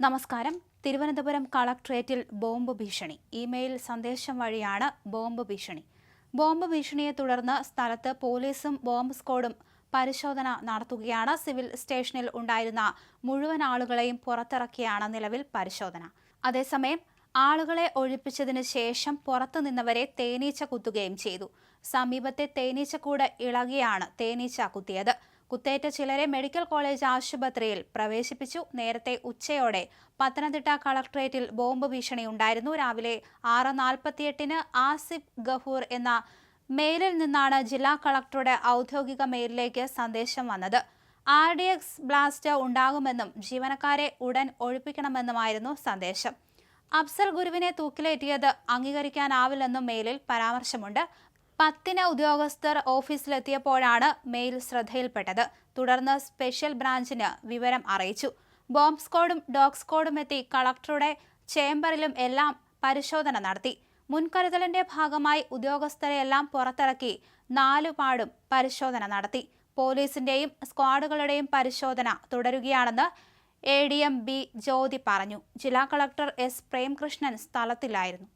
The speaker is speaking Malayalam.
നമസ്കാരം. തിരുവനന്തപുരം കളക്ട്രേറ്റിൽ ബോംബ് ഭീഷണി. ഇമെയിൽ സന്ദേശം വഴിയാണ് ബോംബ് ഭീഷണി. ബോംബ് ഭീഷണിയെ തുടർന്ന് സ്ഥലത്ത് പോലീസും ബോംബ് സ്ക്വാഡും പരിശോധന നടത്തുകയാണ്. സിവിൽ സ്റ്റേഷനിൽ ഉണ്ടായിരുന്ന മുഴുവൻ ആളുകളെയും പുറത്തിറക്കിയാണ് നിലവിൽ പരിശോധന. അതേസമയം ആളുകളെ ഒഴിപ്പിച്ചതിന് ശേഷം പുറത്തു നിന്നവരെ തേനീച്ച കുത്തുകയും ചെയ്തു. സമീപത്തെ തേനീച്ചക്കൂട് ഇളകിയാണ് തേനീച്ച കുത്തിയത്. കുത്തേറ്റ ചിലരെ മെഡിക്കൽ കോളേജ് ആശുപത്രിയിൽ പ്രവേശിപ്പിച്ചു. നേരത്തെ ഉച്ചയോടെ പത്തനംതിട്ട കളക്ട്രേറ്റിൽ ബോംബ് ഭീഷണി ഉണ്ടായിരുന്നു രാവിലെ ആറ് നാൽപ്പത്തിയെട്ടിന് ആസിഫ് ഗഫൂർ എന്ന മെയിലിൽ നിന്നാണ് ജില്ലാ കളക്ടറുടെ ഔദ്യോഗിക മെയിലിലേക്ക് സന്ദേശം വന്നത്. ആർ ഡി എക്സ് ബ്ലാസ്റ്റ് ഉണ്ടാകുമെന്നും ജീവനക്കാരെ ഉടൻ ഒഴിപ്പിക്കണമെന്നുമായിരുന്നു സന്ദേശം. അഫ്സൽ ഗുരുവിനെ തൂക്കിലേറ്റിയത് അംഗീകരിക്കാനാവില്ലെന്നും മെയിലിൽ പരാമർശമുണ്ട്. പത്തിന് ഉദ്യോഗസ്ഥർ ഓഫീസിലെത്തിയപ്പോഴാണ് മെയിൽ ശ്രദ്ധയിൽപ്പെട്ടത്. തുടർന്ന് സ്പെഷ്യൽ ബ്രാഞ്ചിന് വിവരം അറിയിച്ചു. ബോംബ് സ്ക്വാഡും ഡോഗ് സ്ക്വാഡും എത്തി കളക്ടറുടെ ചേംബറിലും എല്ലാം പരിശോധന നടത്തി. മുൻകരുതലിന്റെ ഭാഗമായി ഉദ്യോഗസ്ഥരെ എല്ലാം പുറത്തിറക്കി നാലുപാടും പരിശോധന നടത്തി. പോലീസിന്റെയും സ്ക്വാഡുകളുടെയും പരിശോധന തുടരുകയാണെന്ന് A D M B Jyoti പറഞ്ഞു. ജില്ലാ കളക്ടർ എസ് പ്രേംകൃഷ്ണൻ സ്ഥലത്തില്ലായിരുന്നു